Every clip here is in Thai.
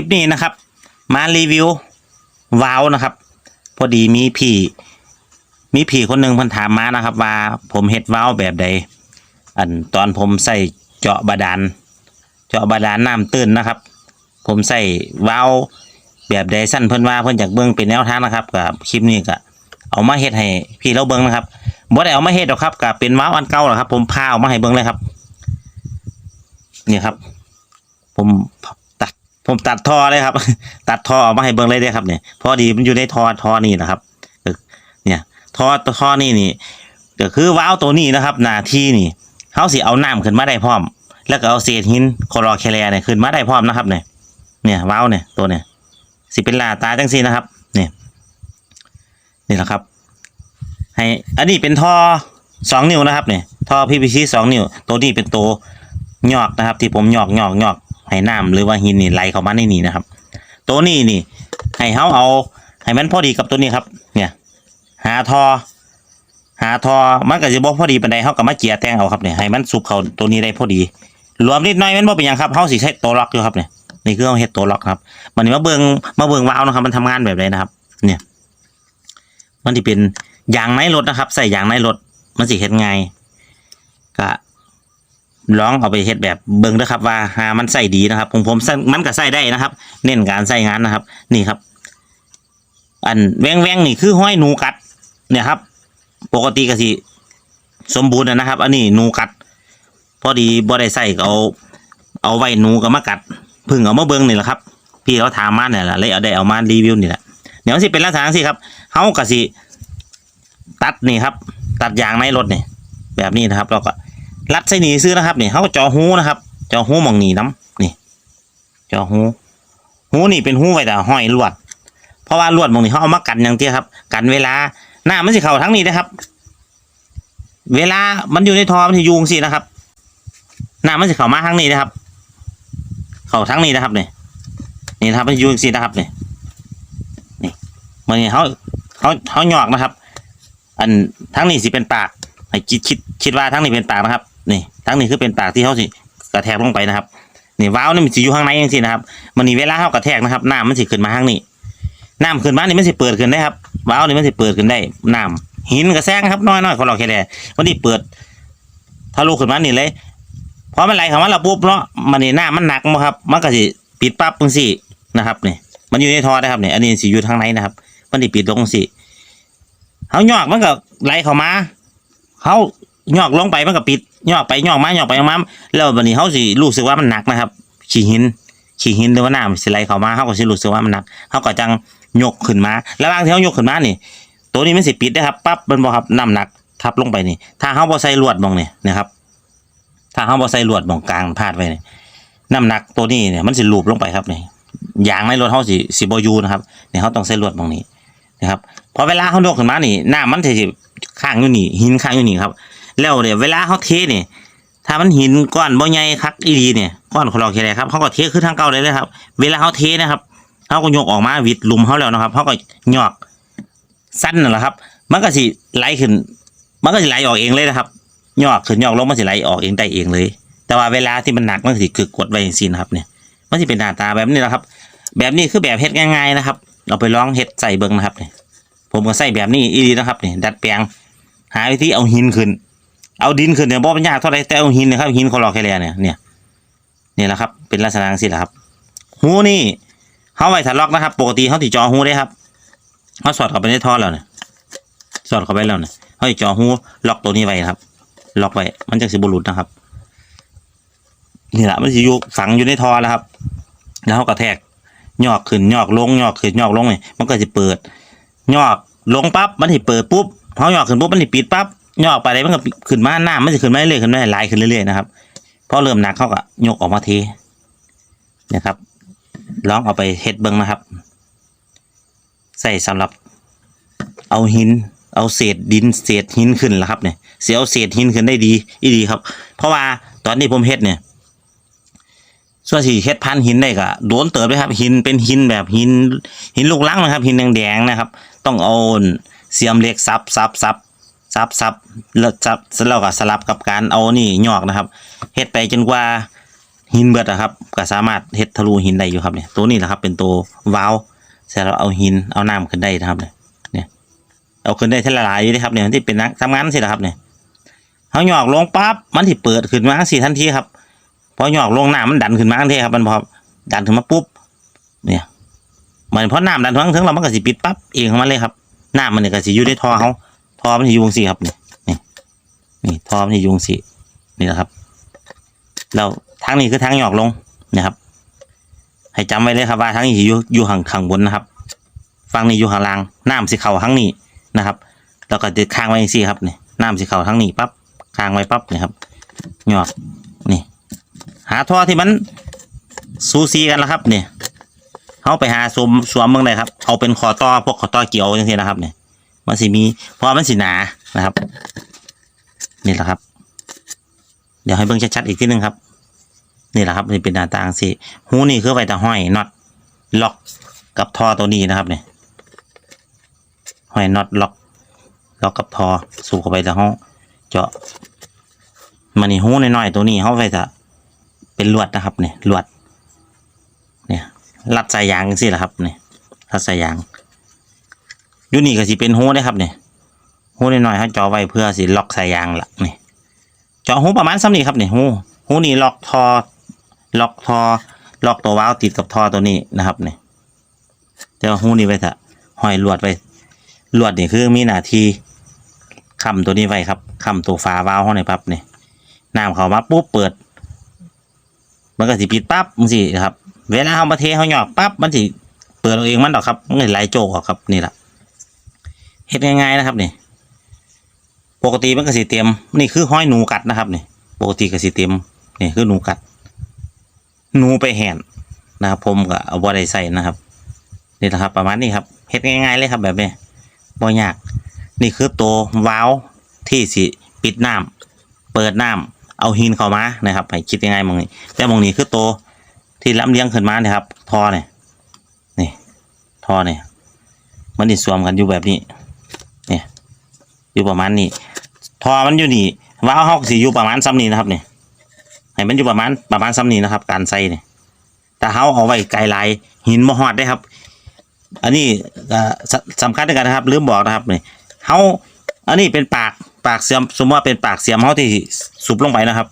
ลิปนี้นะครับ มารีวิววาล์วนะครับ พอดีมีพี่ มีพี่คนหนึ่งเพิ่นถามมานะครับ ว่าผมเฮ็ดวาล์วแบบใด อันตอนผมใส่เจาะบาดาลเจาะบาดาลน้ำตื้นนะครับ ผมใส่วาล์วแบบใดสั้นเพิ่นว่าเพิ่นอยากเบิ่งเป็นแนวทางนะครับกับคลิปนี้ก็เอามาเฮ็ดให้พี่เราเบิ่งนะครับบ่ได้เอามาเฮ็ดหรอกครับก็เป็นวาวอันเก่าหรอกครับ ผมพาเอามาให้เบิ่งเลยครับนี่ครับ ผม ผมตัดท่อเลยครับ ตัดท่อออกมาให้เบิ่งเลยเด้ครับเนี่ยพอดีมันอยู่ในท่อทอนี่นะครับ เนี่ยท่อทอนี่นี่ก็คือวาล์วตัวนี้นะครับ หน้าที่นี่เขาสิเอาน้ำขึ้นมาได้พร้อม แล้วก็เอาเศษหินคลอแคลร์เนี่ยขึ้นมาได้พร้อมนะครับเนี่ยเนี่ยวาล์วเนี่ยตัวเนี่ยสิเป็นลาตาจังซี่นะครับ เนี่ยนี่แหละครับ ให้อันนี้เป็นท่อสองนิ้วนะครับเนี่ยท่อ PVC สองนิ้ว ตัวนี้เป็นตัวหยอกนะครับ ที่ผมหยอกหยอกหยอก ให้น้ำหรือว่าหินนี่ไหลเข้ามาในนี่นะครับ ตัวนี้นี่ให้เขาเอาให้มันพอดีกับตัวนี้ครับ เนี่ย หาทอ หาทอมันก็จะบ่พอดีปานใดเฮาก็มาเจียแตงเอาครับเนี่ยให้มันสุกเข้าตัวนี้ได้พอดีรวมนิดหน่อยมันบ่เป็นหยังครับเฮาสิใช้ตัวล็อกอยู่ครับเนี่ยนี่คือเฮาเฮ็ดตัวล็อกครับมันนี่มาเบิงมาเบิงวาล์วนะครับ มันทำงานแบบใดนะครับ เนี่ย มันสิเป็นยางในรถนะครับ ใส่ยางในรถมันสิเฮ็ดง่ายก็ ลองเอาไปเฮ็ดแบบเบิ่งเด้อครับ ว่าหามันใส่ดีนะครับผมผมมันก็ใส่ได้นะครับ เน้นการใส่งานนะครับ นี่ครับ อันแวงๆนี่คือห้อยหนูกัด เนี่ยครับ ปกติก็สิสมบูรณ์นะครับ อันนี้หนูกัด พอดีบ่ได้ใส่เอา เอาไว้หนูก็มากัดพึ่งเอามาเบิ่งนี่แหละครับ พี่เขาถามมาเนี่ยแหละเลยเอาได้เอามารีวิวนี่แหละเดี๋ยวสิเป็นลักษณะสิครับเฮาก็สิตัดนี่ครับ ตัดยางในรถนี่แบบนี้นะครับแล้วก็ รัดใส่หนีซื้อนะครับนี่เฮาก็เจอหูนะครับเจอหูมองหนีน้ำนี่เจอหูหูนี่เป็นหูไว้แต่ห้อยลวด เพราะว่าลวดมองนี้เขาเอามากันอย่างเตี้ยครับ กันเวลาหน้ามันสิเข่าทั้งนี้นะครับ เวลามันอยู่ในทอมันสิยุงสินะครับหน้ามันสิเข่ามาทั้งนี้นะครับ เข่าทั้งนี้นะครับเนี่ยนี่นะครับมันยุงสินะครับเนี่ยนี่มันนี่เขาเขาเขาหยอกนะครับ อันทั้งนี้สิเป็นปากให้คิดคิดคิดว่าทั้งนี้เป็นปากนะครับ นี่ทั้งนี้คือเป็นปากที่เขาสิกระแทกลงไปนะครับนี่วาวนี่มันสิอยู่ข้างในยังสินะครับมันนี่เวลาเขากระแทกนะครับน้ำมันสิขึ้นมาข้างนี้น้ำขึ้นมานี่มันสิเปิดขึ้นได้ครับวาวนี่มันสิเปิดขึ้นได้น้ำหินกระแซงครับน้อยๆของเราแค่แค่วันนี้เปิดทะลุขึ้นมานี่เลยพอมันไหลเข้ามาแล้วปุ๊บเนาะมันนี่น้ำมันหนักมั้ครับมันก็สิปิดปั๊บจังซี่นะครับนี่มันอยู่ในท่อนะครับเนี่ยอันนี้สิอยู่ทางในนะครับ มันสิปิดลงสิเฮาหยอกมันก็ไหลเข้ามาเฮาหยอกลงไปมันก็ปิด ยอกไปหยอกมาหยอกไปหยอกมาแล้วบัดนี้เฮาสิรู้สึกว่ามันหนักนะครับ ขี้หิน ขี้หินหรือว่าน้ำสิไหลเข้ามาเฮาก็สิรู้สึกว่ามันหนักเฮาก็จังยกขึ้นมาแล้วบางที่เขายกขึ้นมานี่ ตัวนี้มันสิปิดได้ครับปั๊บมันบอกครับน้ำหนักทับลงไปนี่ ถ้าเขาบอใส่ลวดมองนี่นะครับ ถ้าเขาบอใส่ลวดมองกลางพาดไว้นี่น้ำหนักตัวนี้เนี่ยมันสิลูบลงไปครับนี่ยางในรถเขาสิสิบอยูนะครับเนี่ยเขาต้องใส่ลวดมองนี้นะครับพอเวลาเขายกขึ้นมานี่น้ำมันสิข้างอยู่นี่หินข้างอยู่นี่ครับ แล้วเนี่ยเวลาเขาเทเนี่ยถ้ามันหินก้อนบ่ใหญ่คักอีดีเนี่ยก้อนคลอแค่ไหนครับเขาก็เทคือทางเก่าเลยเลยครับ เวลาเขาเทนะครับเขาก็ยกออกมาวิดลุมเขาแล้วนะครับเขาก็หยอกสั้นนั่นแหละครับ มันก็สิไหลขึ้น มันก็สิไหลออกเองเลยนะครับหยอกขึ้นหยอกลงมันสิไหลออกเองได้เองเลย แต่ว่าเวลาที่มันหนักมันสิคือกดไว้อย่างซีนะครับเนี่ยมันสิเป็นหน้าตาแบบนี้นะครับ แบบนี้คือแบบเฮ็ดง่ายๆนะครับเราไปลองเฮ็ดใส่เบิ้งนะครับเนี่ยผมก็ใส่แบบนี้อีดีนะครับเนี่ยดัดแปลง หาวิธีเอาหินขึ้น เอาดินขึ้นเนี่ยบ่เป็นยากเท่าไรแต่เอาหินนะครับหินคอลอแคลร์เนี่ยเนี่ยนี่แหละครับเป็นลักษณะอย่างนี้แหละครับหูนี่เขาไว้ถ้าล็อกนะครับ ปกติเขาติจอหูได้ครับเขาสอดเข้าไปในท่อแล้วเนี่ยสอดเข้าไปแล้วเนี่ยเขาติจอหูล็อกตัวนี้ไว้ครับ ล็อกไว้มันจะสิบหลุดนะครับนี่แหละมันจะอยู่ฝังอยู่ในท่อแล้วครับ แล้วเขากระแทกยอกขึ้นยอกลงยอกขึ้นยอกลงเนี่ยมันก็จะเปิดยอกลงปั๊บมันจะเปิดปุ๊บเขายอกขึ้นปุ๊บมันจะปิดปั๊บ ย่อกไปเลยมันก็ขึ้นมาหน้ามันจะขึ้นมาเรื่อยๆขึ้นมาหลายขึ้นเรื่อยๆนะครับพอเริ่มหนักเขาก็ยกออกมาเทนะครับลองเอาไปเฮ็ดเบิ้งนะครับ ใส่สำหรับเอาหิน เอาเศษดินเศษหินขึ้นแล้วครับเนี่ยเสียเอาเศษหินขึ้นได้ดีอีดีครับ เพราะว่าตอนนี้ผมเฮ็ดเนี่ยส่วนสีเฮ็ดพันหินได้ก็โดนเติบเลยครับ หินเป็นหินแบบหินหินลูกลังนะครับ หินแดงๆนะครับ ต้องเอาเสียมเหล็กซับซับซับ ซับซับแล้วซับแล้วก็สลับกับการเอานี่หยอกนะครับเฮ็ดไปจนกว่าหินเบิดอะครับก็สามารถเฮ็ดทะลุหินได้อยู่ครับเนี่ยตัวนี้แหละครับเป็นตัววาล์วสำหรับเอาหินเอาน้ำขึ้นได้นะครับเนี่ยเนี่ยเอาขึ้นได้ทีละหลายอยู่นะครับเนี่ยที่เป็นนักทำงานสินะครับเนี่ยเขาหยอกลงปั๊บมันที่เปิดขึ้นมาสิทันทีครับพอหยอกลงน้ำมันดันขึ้นมาทันทีครับมันพอดันขึ้นมาปุ๊บเนี่ยมันเพราะน้ำดันทั้งทั้งเรามันก็สิปิดปั๊บเองของมันเลยครับน้ำมันเนี่ยก็สิอยู่ในท่อเขา ท่อมันสิอยุงสิครับนี่นี่นี่ท่อมันสิอยุงสินี่นะครับแล้วทางนี้คือทางหยอกลงนะครับ ให้จำไว้เลยครับว่าทางนี้อยู่อยู่ข้างข้างบนนะครับฝั่งนี้อยู่ข้างล่างน้ำสิเข่าทางนี้นะครับแล้วก็จะค้างไว้อย่างนี้ครับนี่น้ำสิเข่าทางนี้ปั๊บค้างไว้ปั๊บนี่ครับหยอกนี่หาท่อที่มันซูซีกันแล้วครับเนี่ยเขาไปหาสวมสวมเมืองใดครับ เอาเป็นคอต่อพวกคอต่อเกี่ยวอย่างนี้นะครับเนี่ย มันสิมีเพราะมันสิหนานะครับนี่แหละครับ เดี๋ยวให้เบิ่งชัดๆอีกทีหนึ่งครับ นี่แหละครับนี่เป็นหน้าต่างสิหูนี่คือไว้แต่ห้อยน็อตล็อกกับท่อตัวนี้นะครับเนี่ยห้อยน็อตล็อกล็อกกับท่อสูบเข้าไปแต่ห้องเจาะมันนี่หูน้อยๆตัวนี้เขาไว้แต่เป็นลวดนะครับเนี่ยลวดเนี่ยรัดสายยางสิแหละครับเนี่ยรัดสายยาง อยูนี่ก็สิเป็นหูได้ครับเนี่ยหูน้อยๆเขาเจาะไว้เพื่อสิล็อกสายยางละนี่เจาะหูประมาณซ้ำนี้ครับเนี่ยหูหูนี่ล็อกทอล็อกทอล็อกตัววาล์วติดกับทอตัวนี้นะครับเนี่ยเดี๋ยวหูนี่ไว้เถอะห้อยลวดไว้ลวดนี่คือมีหน้าที่ค้ำตัวนี้ไว้ครับค้ำตัวฝาวาล์วห้องในปั๊บเนี่ยน้ำเข้ามาปุ๊บเปิด มันก็สิปิดปั๊บมันสิครับ เวลาเอามาเทเขาหยอกปั๊บมันสิเปิดเอาเองมันดอกครับมันเลยไหลโจกออกครับนี่แหละ เฮ็ดง่ายๆนะครับนี่ปกติมันก็สิเตรียมนี่คือห้อยหนูกัดนะครับนี่ปกติก็สิเตรียมนี่คือหนูกัด หนูไปแห่นนะครับผมก็เอาบ่ได้ใส่นะครับนี่แหละครับ ประมาณนี้ครับเฮ็ดง่ายๆเลยครับแบบนี้บ่ยาก นี่คือตัววาล์วที่สิปิดน้ำเปิดน้ำเอาหินเข้ามานะครับให้คิดง่ายๆมองนี้แต่มองนี้คือตัวที่ลำเลี้ยงขึ้นมาเนี่ยครับท่อเนี่ยนี่ท่อเนี่ยมันดิสวมกันอยู่แบบนี้ อยู่ประมาณนี้ทอมันอยู่นี่ว้าวเฮาก็สิอยู่ประมาณซ้ำนี้นะครับเนี่ยให้มันอยู่ประมาณประมาณซ้ำนี้นะครับ การใส่เนี่ยแต่เฮาเอาไว้ไกลลายหินมหอดได้ครับ อันนี้สสำคัญด้วยกันนะครับลืมบอกนะครับเนี่ยเฮาอันนี้เป็นปากปากเสียมสมมติว่าเป็นปากเสียมเฮาที่สุบลงไปนะครับ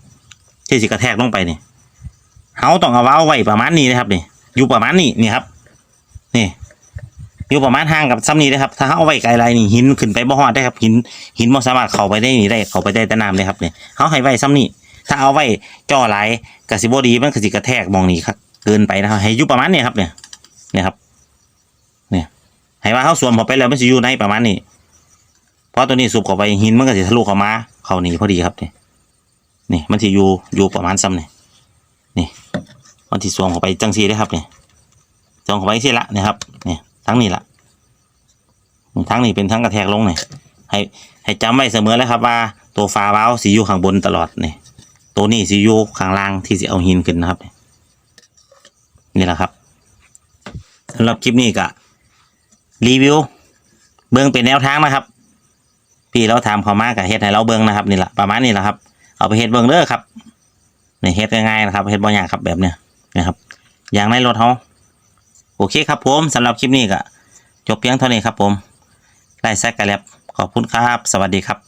ที่สิกระแทกลงไปเนี่ยเฮาต้องเอาว้าวไว้ประมาณนี้นะครับเนี่ยอยู่ประมาณนี้นี่ครับนี่ อยู่ประมาณห่างกับซ้ำนี้นะครับ ถ้าเอาไว้ไกลไรนี่หินขึ้นไปบ่ฮอดได้ครับหินหินบ่สามารถเข้าไปได้นี่ได้เข้าไปได้แต่น้ำเลยครับเนี่ยเขาให้ไว้ซ้ำนี้ถ้าเอาไว้จ่อไหลกสิบดีมันกสิกระแทกมองนี้ครับเกินไปนะครับให้อยู่ประมาณนี้ครับเนี่ยเนี่ยครับเนี่ยให้ว่าเขาสวมเข้าไปแล้วมันจะอยู่ในประมาณนี้เพราะตัวนี้สูบเข้าไปหินมันก็จะทะลุเข้ามาเข้านี่พอดีครับเนี่ยนี่มันจะอยู่อยู่ประมาณซ้ำเนี่ยนี่มันที่สวมเข้าไปจังซีได้ครับเนี่ยสวมเข้าไปสิละนี่ยครับเนี่ย ทั้งนี้ละทั้งนี้เป็นทั้งกระแทกลงเนี่ยให้ให้จำไว้เสมอเลยครับว่าตัวฟ้าเบ้าสีอยู่ข้างบนตลอดเนี่ยตัวนี้สีอยู่ข้างล่างที่สิเอาหินขึ้นนะครับ นี่แหละครับสำหรับคลิปนี้ก็รีวิวเบื้องเป็นแนวทางนะครับ พี่เราถามเขามากกับเฮ็ดให้เราเบื้องนะครับนี่แหละประมาณนี้แหละครับ เอาไปเฮ็ดเบื้องเด้อครับนี่เฮ็ดง่ายๆนะครับเฮ็ดบ่ยากครับแบบเนี้ยนะครับ อย่างในรถเขา โอเคครับผมสำหรับคลิปนี้ก็จบเพียงเท่านี้ครับผมไล่แซกกระแลบขอบคุณครับ สวัสดีครับ